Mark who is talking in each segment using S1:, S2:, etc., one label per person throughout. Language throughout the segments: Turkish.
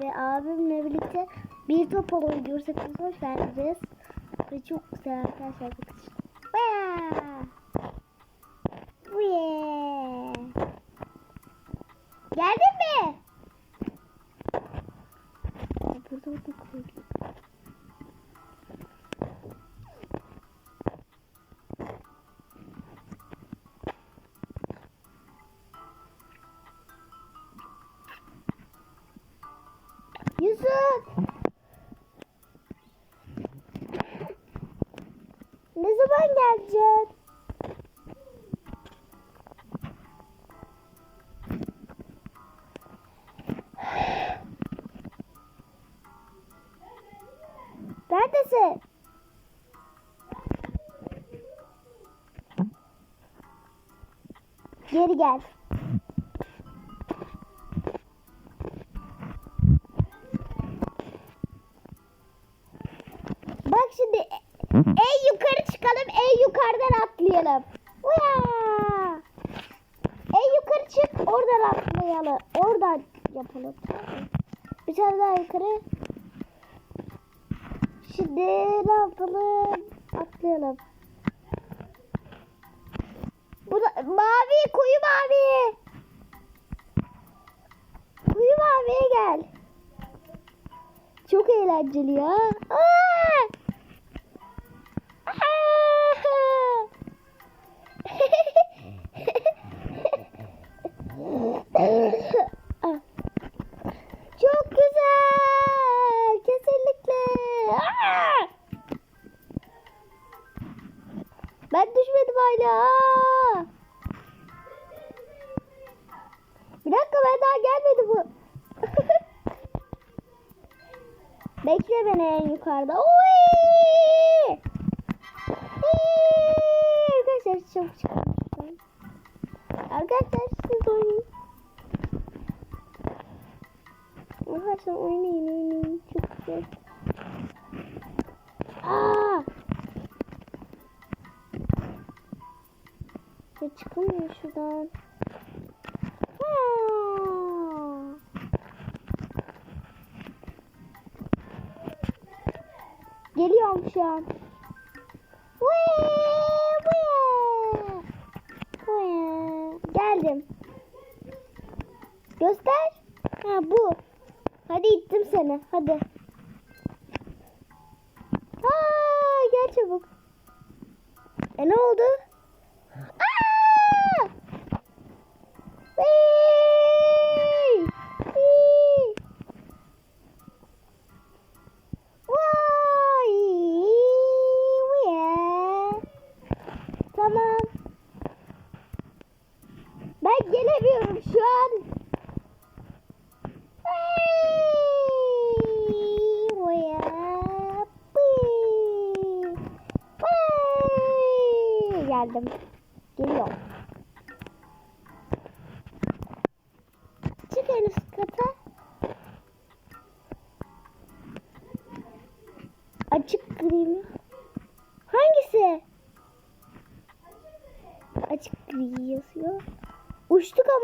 S1: ve abimle birlikte bir top oynuyoruz. Hepiniz hoş geldiniz. Ve çok güzel arkadaşlar. Bakın! Vee! Geldin mi? Burada burada koydum. Geleceksin? Neredesin? Geri gel. Yukarıdan atlayalım. Uya! En yukarı çık, oradan atlayalım. Oradan yapalım. Bir tane daha yukarı. Şimdi ne yapalım? Atlayalım. Bu da mavi, koyu mavi. Koyu maviye gel. Çok eğlenceli ya. Aa! Ben düşmedim hala. Bir dakika ben daha gelmedi bu. Bekle beni en yukarıda. Oy! Arkadaşlar çabuk şuradan. Arkadaşlar siz oynayın. Arkadaşlar oynayın oynayın. Çok güzel. Şuradan. Aa! Geliyorum şu an. Geldim. Göster. Ha bu. Hadi ittim seni. Hadi. Aa, gel çabuk. E ne oldu? Aa! Vee! Vee! Vay! Vee! Tamam. Ben gelemiyorum şu an. Geldim. Geliyorum.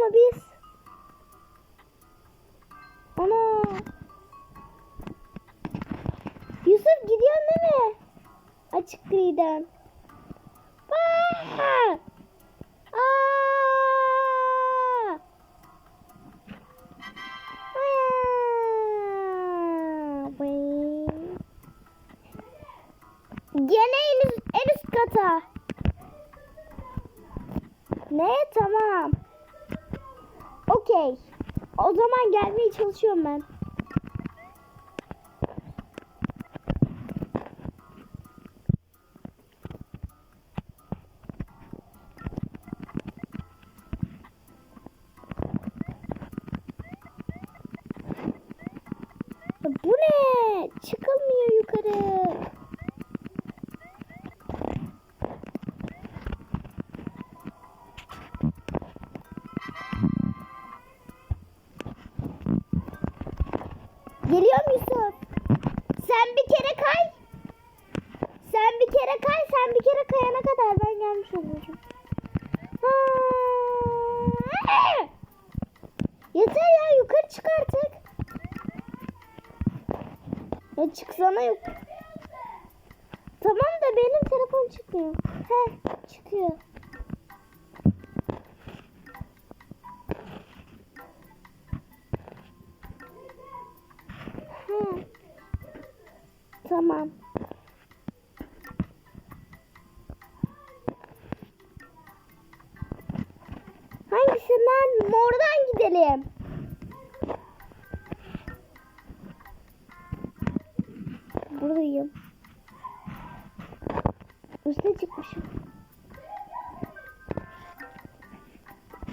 S1: Ama biz. Ana. Yusuf gidiyorsun değil mi? Açık griden. Aa! Gene en üst, en üst kata. Ne? Tamam. Okey. O zaman gelmeye çalışıyorum ben. Bu ne? Çıkılmıyor Aa! Yeter ya yukarı çık artık. Ya çıksana yok. Tamam da benim telefon çıkmıyor. He çıkıyor. Tamam. Buradayım. Üste çıkmışım.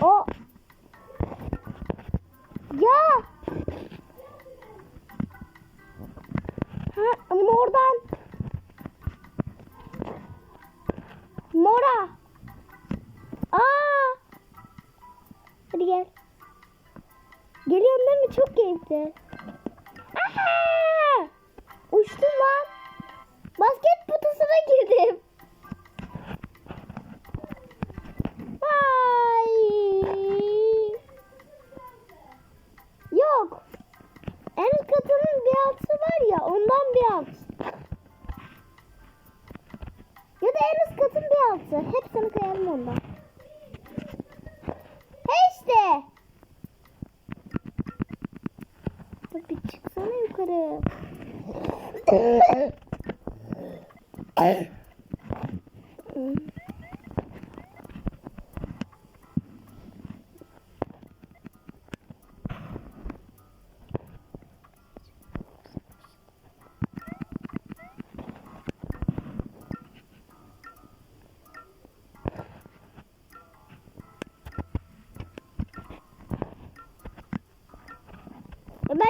S1: O. Ya. Ha, mordan. Mora. Aa. Hadi gel. Geliyorsun değil mi? Çok keyifli. Aha! Uçtum lan. Basket potasına girdim. Vay. Yok. En katının bir altı var ya ondan bir alt. Ya da en üst katın bir altı. Hepsini koyalım ondan. He işte. Bir çıksana yukarı. Ben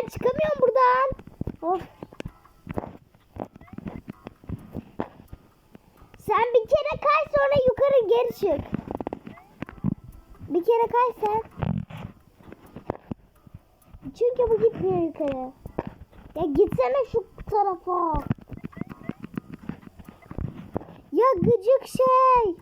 S1: çıkamıyorum buradan. Of. Sen bir kere kay sonra yukarı geri çık. Bir kere kay sen. Çünkü bu gitmiyor yukarı. Ya gitsene şu tarafa. Ya gıcık şey.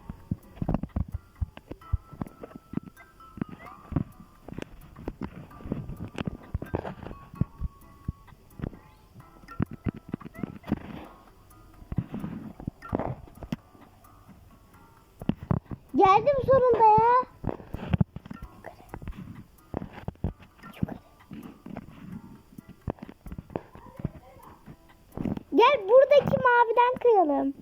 S1: Gel buradaki maviden kıyalım.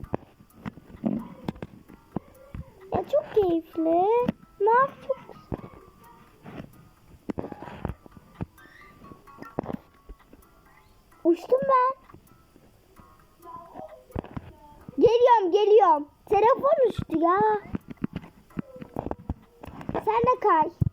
S1: Ya çok keyifli. Mavi çok. Uçtum ben. Geliyorum geliyorum. Telefon uçtu ya. Sen de kay.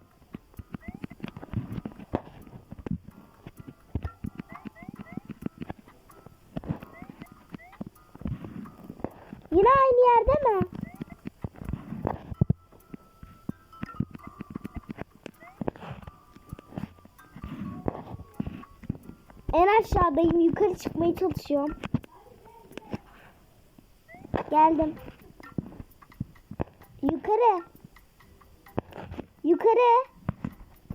S1: Aşağıdayım. Yukarı çıkmaya çalışıyorum. Geldim. Yukarı. Yukarı.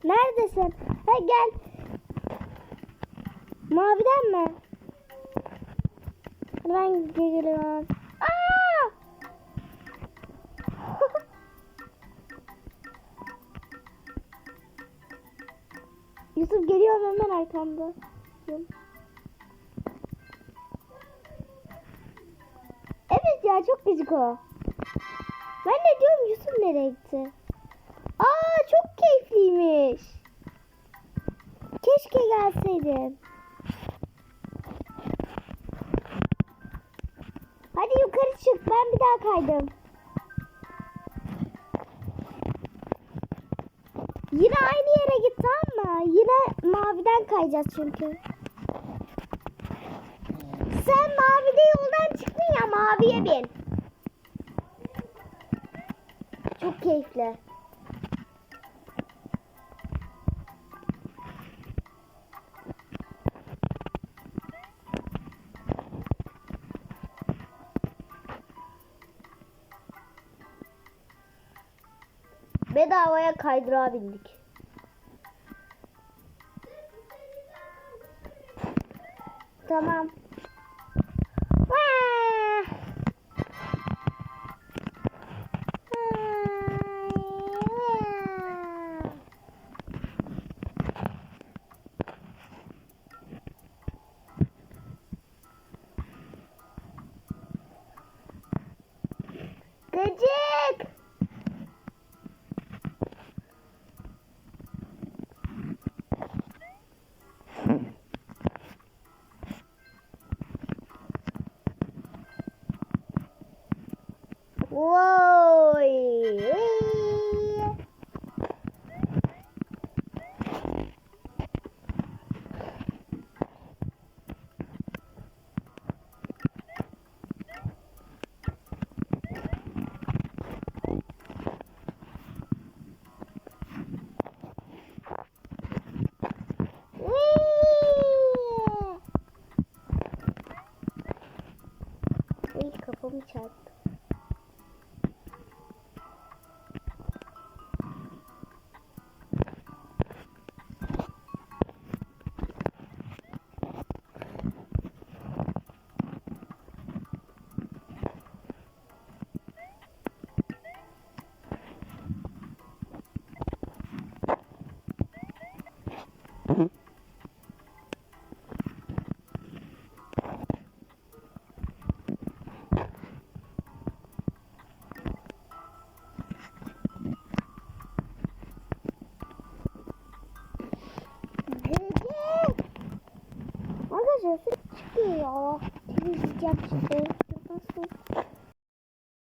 S1: Neredesin? Ha gel. Maviden mi? Ben geliyorum. Aa! Yusuf geliyor hemen arkamda. Evet ya çok gıcık o. Ben de diyorum Yusuf nereye gitti? Aa çok keyifliymiş. Keşke gelseydim. Hadi yukarı çık. Ben bir daha kaydım. Yine aynı yere git tamam mı? Yine maviden kayacağız çünkü. Sen mavide yoldan çıktın ya maviye bin. Çok keyifli. Bedavaya kaydırağa bindik. Tamam.